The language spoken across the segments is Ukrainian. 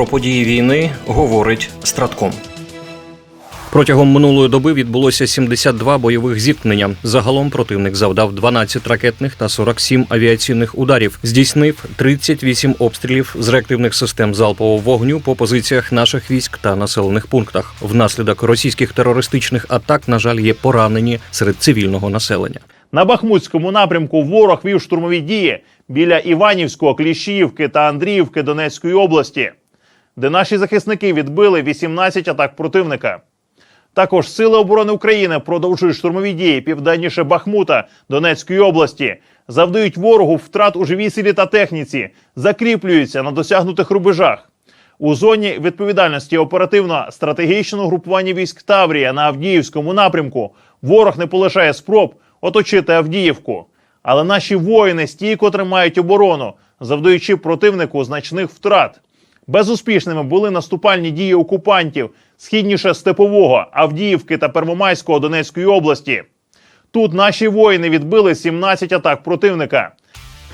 Про події війни говорить Стратком. Протягом минулої доби відбулося 72 бойових зіткнення. Загалом противник завдав 12 ракетних та 47 авіаційних ударів. Здійснив 38 обстрілів з реактивних систем залпового вогню по позиціях наших військ та населених пунктах. Внаслідок російських терористичних атак, на жаль, є поранені серед цивільного населення. На Бахмутському напрямку ворог вів штурмові дії біля Іванівського, Кліщіївки та Андріївки Донецької області, де наші захисники відбили 18 атак противника. Також Сили оборони України продовжують штурмові дії південніше Бахмута Донецької області, завдають ворогу втрат у живій силі та техніці, закріплюються на досягнутих рубежах. У зоні відповідальності оперативно-стратегічного групування військ Таврія на Авдіївському напрямку ворог не полишає спроб оточити Авдіївку. Але наші воїни стійко тримають оборону, завдаючи противнику значних втрат. Безуспішними були наступальні дії окупантів східніше Степового, Авдіївки та Первомайського Донецької області. Тут наші воїни відбили 17 атак противника.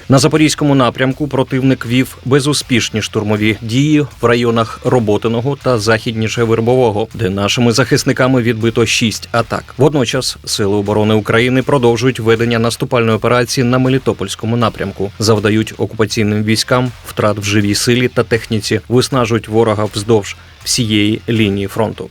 На запорізькому напрямку противник вів безуспішні штурмові дії в районах Роботиного та західніше Вербового, де нашими захисниками відбито шість атак. Водночас сили оборони України продовжують ведення наступальної операції на Мелітопольському напрямку, завдають окупаційним військам втрат в живій силі та техніці, виснажують ворога вздовж всієї лінії фронту.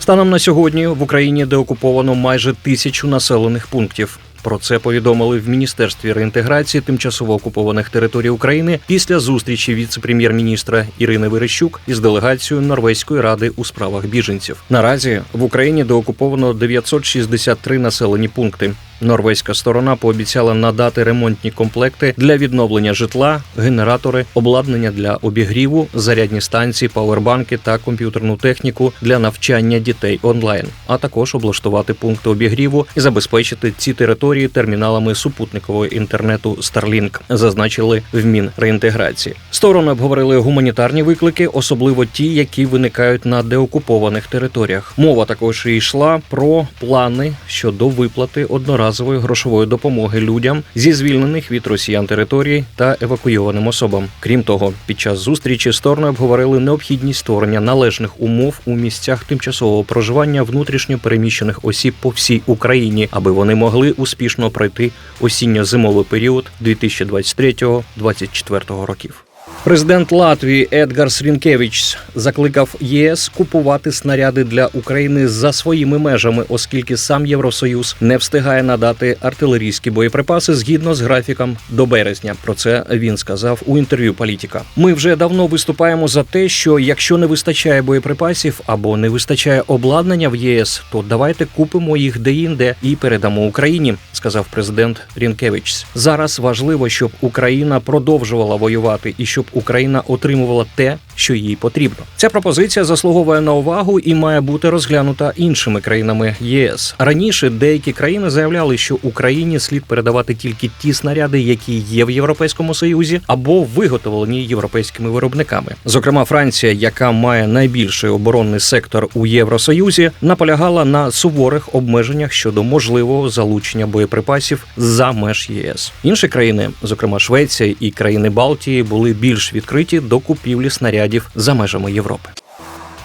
Станом на сьогодні в Україні деокуповано майже тисячу населених пунктів. Про це повідомили в міністерстві реінтеграції тимчасово окупованих територій України після зустрічі віце-прем'єр-міністра Ірини Верещук із делегацією Норвезької ради у справах біженців. Наразі в Україні деокуповано 963 населені пункти. Норвезька сторона пообіцяла надати ремонтні комплекти для відновлення житла, генератори, обладнання для обігріву, зарядні станції, павербанки та комп'ютерну техніку для навчання дітей онлайн, а також облаштувати пункти обігріву і забезпечити ці території терміналами супутникового інтернету Starlink, зазначили в Мінреінтеграції. Сторони обговорили гуманітарні виклики, особливо ті, які виникають на деокупованих територіях. Мова також йшла про плани щодо виплати одноразової грошової допомоги людям зі звільнених від росіян територій та евакуйованим особам. Крім того, під час зустрічі сторони обговорили необхідність створення належних умов у місцях тимчасового проживання внутрішньо переміщених осіб по всій Україні, аби вони могли успішно пройти осінньо-зимовий період 2023-2024 років. Президент Латвії Едгар Срінкевич закликав ЄС купувати снаряди для України за своїми межами, оскільки сам Євросоюз не встигає надати артилерійські боєприпаси згідно з графіком до березня. Про це він сказав у інтерв'ю політика. Ми вже давно виступаємо за те, що якщо не вистачає боєприпасів або не вистачає обладнання в ЄС, то давайте купимо їх деінде і передамо Україні, сказав президент Рінкевич. Зараз важливо, щоб Україна продовжувала воювати і щоб Україна отримувала те, що їй потрібно. Ця пропозиція заслуговує на увагу і має бути розглянута іншими країнами ЄС. Раніше деякі країни заявляли, що Україні слід передавати тільки ті снаряди, які є в Європейському Союзі, або виготовлені європейськими виробниками. Зокрема, Франція, яка має найбільший оборонний сектор у Євросоюзі, наполягала на суворих обмеженнях щодо можливого залучення боєприпасів за меж ЄС. Інші країни, зокрема Швеція і країни Балтії, були більш відкриті до купівлі снарядів за межами Європи.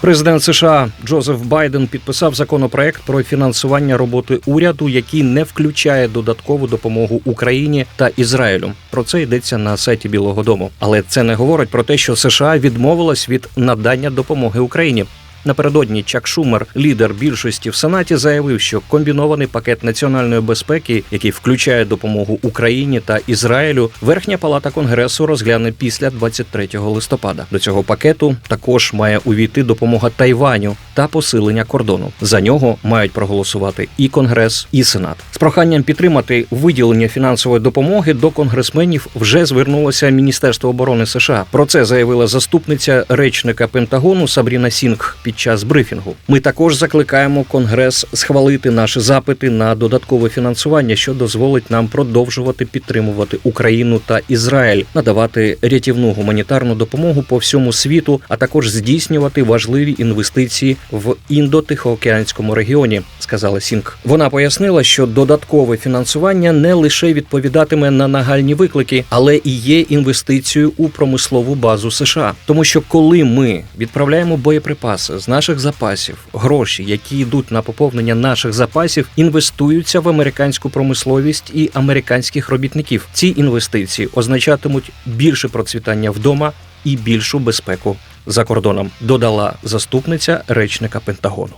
Президент США Джозеф Байден підписав законопроект про фінансування роботи уряду, який не включає додаткову допомогу Україні та Ізраїлю. Про це йдеться на сайті Білого Дому. Але це не говорить про те, що США відмовилась від надання допомоги Україні. Напередодні Чак Шумер, лідер більшості в Сенаті, заявив, що комбінований пакет національної безпеки, який включає допомогу Україні та Ізраїлю, верхня палата конгресу розгляне після 23 листопада. До цього пакету також має увійти допомога Тайваню та посилення кордону. За нього мають проголосувати і конгрес, і сенат. З проханням підтримати виділення фінансової допомоги до конгресменів вже звернулося Міністерство оборони США. Про це заявила заступниця речника Пентагону Сабріна Сінг під під час брифінгу. Ми також закликаємо Конгрес схвалити наші запити на додаткове фінансування, що дозволить нам продовжувати підтримувати Україну та Ізраїль, надавати рятівну гуманітарну допомогу по всьому світу, а також здійснювати важливі інвестиції в індо-тихоокеанському регіоні, сказала Сінк. Вона пояснила, що додаткове фінансування не лише відповідатиме на нагальні виклики, але і є інвестицією у промислову базу США. Тому що коли ми відправляємо боєприпаси з наших запасів, гроші, які йдуть на поповнення наших запасів, інвестуються в американську промисловість і американських робітників. Ці інвестиції означатимуть більше процвітання вдома і більшу безпеку за кордоном, додала заступниця речника Пентагону.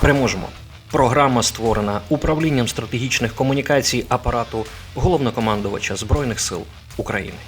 Переможемо. Програма створена управлінням стратегічних комунікацій апарату головнокомандувача збройних сил України.